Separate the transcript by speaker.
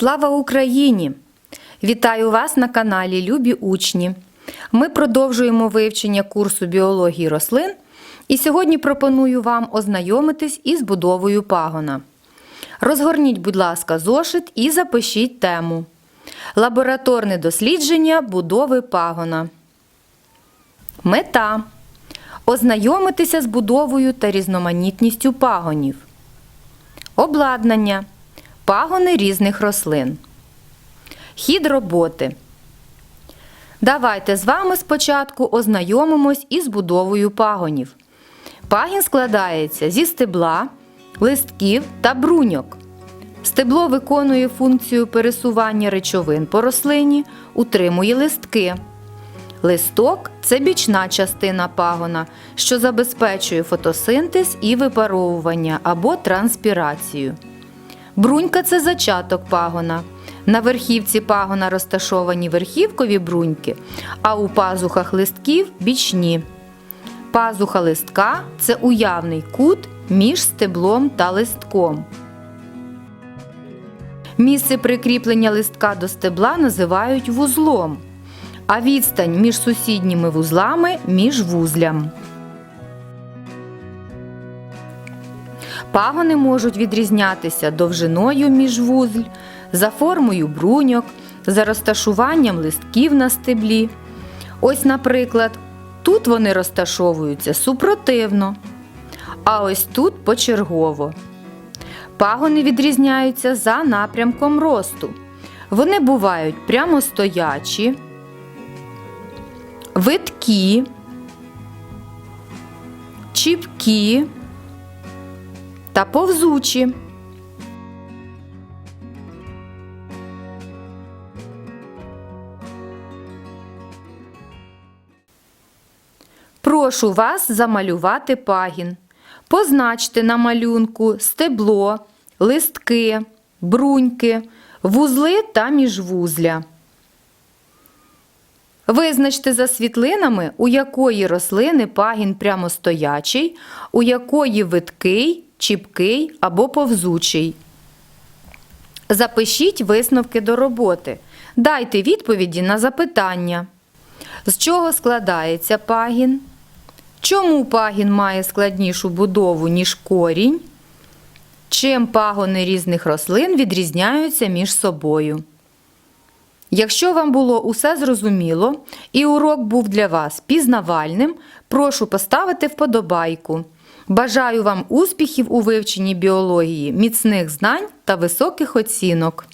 Speaker 1: Слава Україні! Вітаю вас на каналі Любі Учні. Ми продовжуємо вивчення курсу біології рослин, і сьогодні пропоную вам ознайомитись із будовою пагона. Розгорніть, будь ласка, зошит і запишіть тему. Лабораторне дослідження будови пагона. Мета ознайомитися з будовою та різноманітністю пагонів. Обладнання. Пагони різних рослин. Хід роботи. Давайте з вами спочатку ознайомимось із будовою пагонів. Пагін складається зі стебла, листків та бруньок. Стебло виконує функцію пересування речовин по рослині, утримує листки. Листок це бічна частина пагона, що забезпечує фотосинтез і випаровування або транспірацію. Брунька це зачаток пагона. На верхівці пагона розташовані верхівкові бруньки, а у пазухах листків бічні. Пазуха листка це уявний кут між стеблом та листком. Місце прикріплення листка до стебла називають вузлом, а відстань між сусідніми вузлами міжвузлям. Пагони можуть відрізнятися довжиною міжвузль, за формою бруньок, за розташуванням листків на стеблі. Ось, наприклад, тут вони розташовуються супротивно, а ось тут почергово. Пагони відрізняються за напрямком росту. Вони бувають прямостоячі, виткі, чіпкі та повзучі. Прошу вас замалювати пагін. Позначте на малюнку стебло, листки, бруньки, вузли та міжвузля. Визначте за світлинами, у якої рослини пагін прямостоячий, у якої виткий, чіпкий або повзучий. Запишіть висновки до роботи. Дайте відповіді на запитання. З чого складається пагін? Чому пагін має складнішу будову, ніж корінь? Чим пагони різних рослин відрізняються між собою? Якщо вам було усе зрозуміло і урок був для вас пізнавальним, прошу поставити вподобайку. Бажаю вам успіхів у вивченні біології, міцних знань та високих оцінок!